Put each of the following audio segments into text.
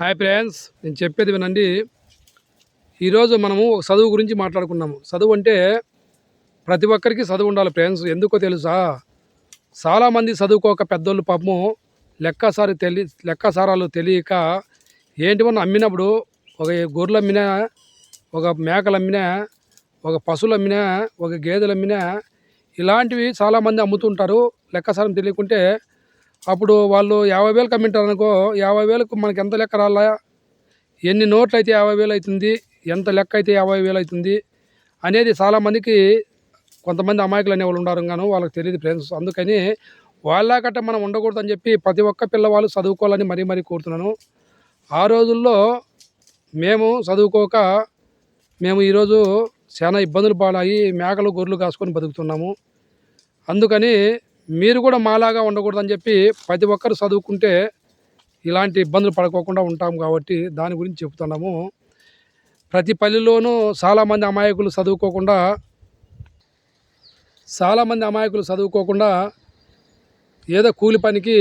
Hi friends నేను చెప్పేది వినండి. ఈరోజు మనము చదువు గురించి మాట్లాడుకున్నాము. చదువు అంటే ప్రతి ఒక్కరికి చదువు ఉండాలి ఫ్రెండ్స్. ఎందుకో తెలుసా? చాలామంది చదువుకోక పెద్దోళ్ళు పాపము లెక్కసారి తెలి లెక్కసారాలు తెలియక ఏంటివన్న అమ్మినప్పుడు ఒక గొర్రెలు అమ్మినా ఒక మేకలు అమ్మినా ఒక పశువులు అమ్మినా ఒక గేదెలు అమ్మినా ఇలాంటివి చాలామంది అమ్ముతుంటారు. లెక్కసారం తెలియకుంటే అప్పుడు వాళ్ళు యాభై వేలు కమ్మింటారు అనుకో యాభై వేలకు మనకి ఎంత లెక్క రాలా? ఎన్ని నోట్లు అయితే యాభై వేలు అవుతుంది ఎంత లెక్క అయితే యాభై వేలు అవుతుంది అనేది చాలామందికి కొంతమంది అమాయకులు అనేవాళ్ళు ఉన్నారు గాను వాళ్ళకి తెలియదు ఫ్రెండ్స్. అందుకని వాళ్ళకట్ట మనం ఉండకూడదు అని చెప్పి ప్రతి ఒక్క పిల్లవాళ్ళు చదువుకోవాలని మరీ మరీ కోరుతున్నాను. ఆ రోజుల్లో మేము చదువుకోక మేము ఈరోజు చాలా ఇబ్బందులు పాడాయి మేకలు గొర్రెలు కాసుకొని బతుకుతున్నాము. అందుకని మీరు కూడా మాలాగా ఉండకూడదని చెప్పి ప్రతి ఒక్కరు చదువుకుంటే ఇలాంటి ఇబ్బందులు పడుకోకుండా ఉంటాం కాబట్టి దాని గురించి చెప్తున్నాము. ప్రతి పల్లెలోనూ చాలామంది అమాయకులు చదువుకోకుండా చాలామంది అమాయకులు చదువుకోకుండా ఏదో కూలి పనికి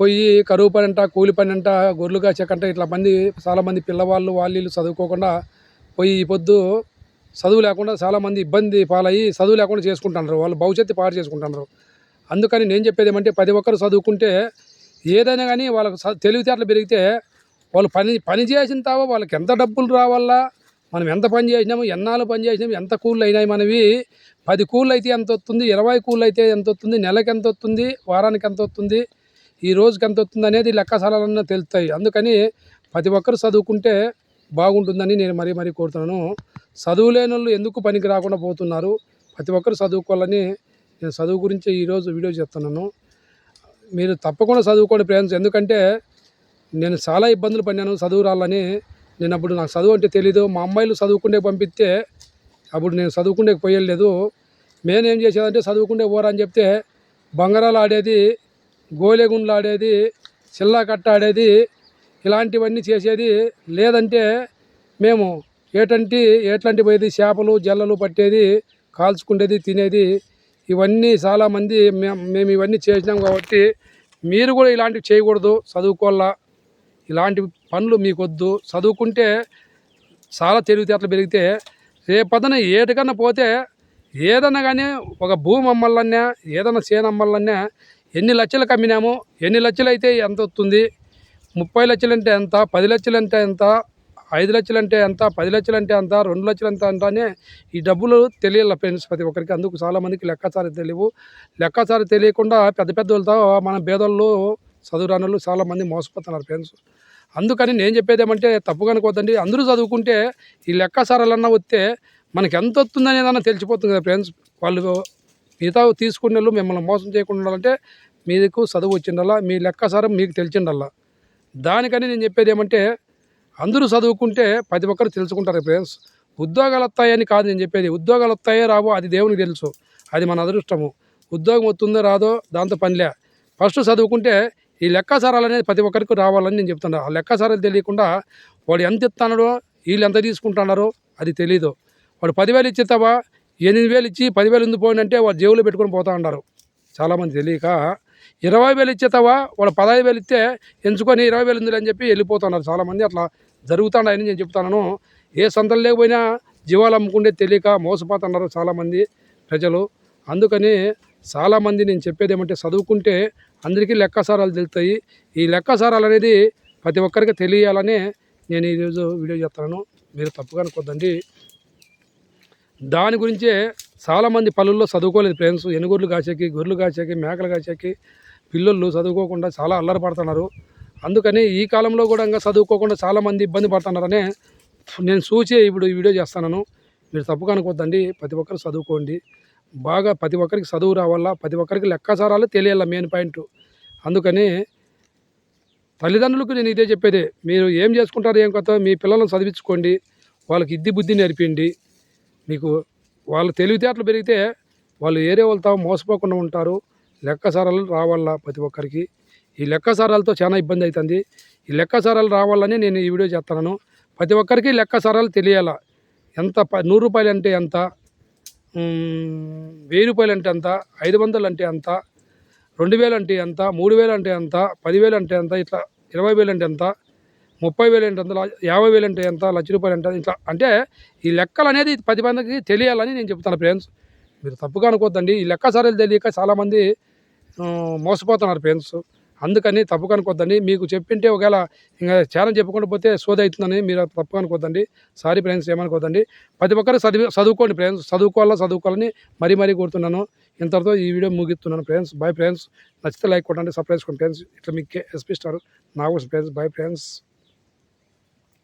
పోయి కరువు పని అంట కూలి పని అంట గొర్రెలు కాసేకంట ఇట్లా మంది చాలామంది పిల్లవాళ్ళు వాళ్ళు చదువుకోకుండా పోయి ఈ పొద్దు చదువు లేకుండా చాలామంది ఇబ్బంది పాలయ్యి చదువు లేకుండా చేసుకుంటున్నారు. వాళ్ళు భవిష్యత్తు పాడు చేసుకుంటున్నారు. అందుకని నేను చెప్పేది ఏమంటే ప్రతి ఒక్కరు చదువుకుంటే ఏదైనా కానీ వాళ్ళకి తెలివితేటలు పెరిగితే వాళ్ళు పని పని చేసిన తావో వాళ్ళకి ఎంత డబ్బులు రావాలా మనం ఎంత పని చేసినాము ఎన్నాళ్ళు పని చేసినాము ఎంత కూళ్ళు అయినాయి మనవి. పది కూళ్ళు అయితే ఎంత వస్తుంది ఇరవై కూళ్ళు అయితే ఎంత వస్తుంది నెలకి ఎంత వస్తుంది వారానికి ఎంత వస్తుంది ఈ రోజుకి ఎంత వస్తుంది అనేది లెక్కసాలన్నా తెలుస్తాయి. అందుకని ప్రతి ఒక్కరు చదువుకుంటే బాగుంటుందని నేను మరీ మరీ కోరుతున్నాను. చదువులేని వాళ్ళు ఎందుకు పనికి రాకుండా పోతున్నారు? ప్రతి ఒక్కరు చదువుకోవాలని నేను చదువు గురించి ఈరోజు వీడియో చెప్తున్నాను మీరు తప్పకుండా చదువుకోండి ఫ్రెండ్స్. ఎందుకంటే నేను చాలా ఇబ్బందులు పడినాను చదువు రాలని నేను అప్పుడు నాకు చదువు అంటే తెలీదు. మా అమ్మాయిలు చదువుకుండే పంపిస్తే అప్పుడు నేను చదువుకుండే పోయలేదు నేను ఏం చేసేదంటే చదువుకుండే పోరా అని చెప్తే బంగారాలు ఆడేది గోలెగుండ్లు ఆడేది చిల్లా కట్ట ఆడేది ఇలాంటివన్నీ చేసేది లేదంటే మేము ఏటంటి ఎట్లాంటి పోయేది? చేపలు జల్లలు పట్టేది కాల్చుకునేది తినేది. ఇవన్నీ చాలామంది మేము మేము ఇవన్నీ చేసినాం కాబట్టి మీరు కూడా ఇలాంటివి చేయకూడదు చదువుకోవాలా. ఇలాంటి పనులు మీకు వద్దు చదువుకుంటే చాలా తెలివితేటలు పెరిగితే రేపొద్దున ఏటికన్నా పోతే ఏదన్నా కానీ ఒక భూమి అమ్మాలన్నా ఏదన్నా చేను అమ్మాలన్నా ఎన్ని లక్షలు కమ్మినాము ఎన్ని లక్షలు అయితే ఎంత వస్తుంది ముప్పై లక్షలు అంటే ఎంత పది లక్షలు అంటే ఎంత ఐదు లక్షలు అంటే ఎంత పది లక్షలు అంటే అంత రెండు లక్షలు ఎంత ఎంత ఈ డబ్బులు తెలియాలి ఫ్రెండ్స్ ప్రతి ఒక్కరికి. అందుకు చాలామందికి లెక్కాచారం తెలియవు. లెక్కాచారం తెలియకుండా పెద్ద పెద్ద వాళ్ళతో మన పేదోళ్ళు చదువురానులు చాలామంది మోసపోతున్నారు ఫ్రెండ్స్. అందుకని నేను చెప్పేది ఏమంటే తప్పుగా అనుకోవద్దండి. అందరూ చదువుకుంటే ఈ లెక్కసారాలన్నా వస్తే మనకి ఎంత వస్తుంది అనేదన్నా తెలిసిపోతుంది కదా ఫ్రెండ్స్. వాళ్ళు మిగతా తీసుకునే వాళ్ళు మిమ్మల్ని మోసం చేయకుండా ఉండాలంటే మీకు చదువు వచ్చిండల్లా మీ లెక్కసారం మీకు తెలిసిండల్లా దానికని నేను చెప్పేది ఏమంటే అందరూ చదువుకుంటే ప్రతి ఒక్కరు తెలుసుకుంటారు. ఫ్రెండ్స్ ఉద్యోగాలు వస్తాయని కాదు నేను చెప్పేది. ఉద్యోగాలు వస్తాయో రావో అది దేవునికి తెలుసు. అది మన అదృష్టము. ఉద్యోగం వస్తుందో రాదో దాంతో పనిలే ఫస్ట్ చదువుకుంటే ఈ లెక్కాచారాలు అనేది ప్రతి ఒక్కరికి రావాలని నేను చెప్తున్నా. ఆ లెక్కాచారాలు తెలియకుండా వాడు ఎంత ఇస్తున్నాడో వీళ్ళు ఎంత తీసుకుంటున్నారో అది తెలీదు. వాడు పదివేలు ఇచ్చేస్తావా ఎనిమిది వేలు ఇచ్చి పదివేలు ఎందుకు పోయినంటే వాడు జేబులో పెట్టుకొని పోతా ఉన్నారు చాలామంది తెలియక ఇరవై వేలు ఇచ్చేతావా వాళ్ళు పదహైదు వేలు ఇస్తే ఎంచుకొని ఇరవై వేలు ఉంది అని చెప్పి వెళ్ళిపోతున్నారు. చాలామంది అట్లా జరుగుతున్నాయని నేను చెప్తున్నాను ఏ సంతలు లేకపోయినా జీవాలు అమ్ముకుంటే తెలియక మోసపోతున్నారు చాలామంది ప్రజలు. అందుకని చాలామంది నేను చెప్పేది ఏమంటే చదువుకుంటే అందరికీ లెక్కసారాలు తెలుస్తాయి. ఈ లెక్కసారాలు అనేది ప్రతి ఒక్కరికి తెలియాలని నేను ఈరోజు వీడియో చేస్తున్నాను మీరు తప్పుగా అనుకోద్దండి. దాని గురించే చాలామంది పల్లెల్లో చదువుకోలేదు ఫ్రెండ్స్. ఎనుగోర్లు కాసేకి గొర్రెలు కాసేకి మేకలు కాసేకి పిల్లలు చదువుకోకుండా చాలా అల్లరి పడుతున్నారు అందుకని ఈ కాలంలో కూడా ఇంకా చదువుకోకుండా చాలామంది ఇబ్బంది పడుతున్నారనే నేను చూసి ఇప్పుడు ఈ వీడియో చేస్తున్నాను. మీరు తప్పు అనుకోవద్దండి. ప్రతి ఒక్కరు చదువుకోండి. బాగా ప్రతి ఒక్కరికి చదువు రావాలా? ప్రతి ఒక్కరికి లెక్కసారాలు తెలియాల? Main point. అందుకని తల్లిదండ్రులకు నేను ఇదే చెప్పేది. మీరు ఏం చేసుకుంటారు ఏం కొత్త మీ పిల్లలను చదివించుకోండి. వాళ్ళకి ఇద్ది బుద్ధి నేర్పిండి. మీకు వాళ్ళ తెలివితేటలు పెరిగితే వాళ్ళు ఏరే వాళ్ళతో మోసపోకుండా ఉంటారు. లెక్కసారాలు రావాలా ప్రతి ఒక్కరికి. ఈ లెక్కసారాలతో చాలా ఇబ్బంది అవుతుంది ఈ లెక్కసారాలు రావాలని నేను ఈ వీడియో చేస్తున్నాను. ప్రతి ఒక్కరికి లెక్కసారాలు తెలియాలా? ఎంత ప నూరు రూపాయలు అంటే ఎంత? వెయ్యి రూపాయలు అంటే ఎంత? ఐదు వందలు అంటే ఎంత? రెండు వేలు అంటే ఎంత? మూడు వేలు అంటే ఎంత? పదివేలు అంటే ఎంత? ఇట్లా ఇరవై వేలు అంటే ఎంత? ముప్పై వేలు ఏంటి అందులో? యాభై వేలు అంటే ఎంత? లక్ష రూపాయలు ఎంత? ఇట్లా. అంటే ఈ లెక్కలు అనేది పది మందికి తెలియాలని నేను చెప్తాను ఫ్రెండ్స్. మీరు తప్పుగా అనుకోద్దండి. ఈ లెక్క సరళి తెలియక చాలామంది మోసపోతున్నారు ఫ్రెండ్స్. అందుకని తప్పుగా అనుకోద్దండి. మీకు చెప్పింటే ఒకవేళ ఇంకా ఛానల్ చెప్పుకుంటూ పోతే సోద అవుతుందని మీరు తప్పుగా అనుకోద్దండి. Sorry friends ఏమనుకోద్దండి. ప్రతి ఒక్కరు చదివి చదువుకోండి ఫ్రెండ్స్. చదువుకోవాలా చదువుకోవాలని మరీ మరీ కోరుతున్నాను. ఇంతతో ఈ వీడియో ముగిస్తున్నాను ఫ్రెండ్స్. Bye friends. నచ్చితే లైక్ కొట్టండి సర్ప్రైజ్ చేసుకోండి ఫ్రెండ్స్. ఇట్లా మీకు SP star. Friends. Bye friends.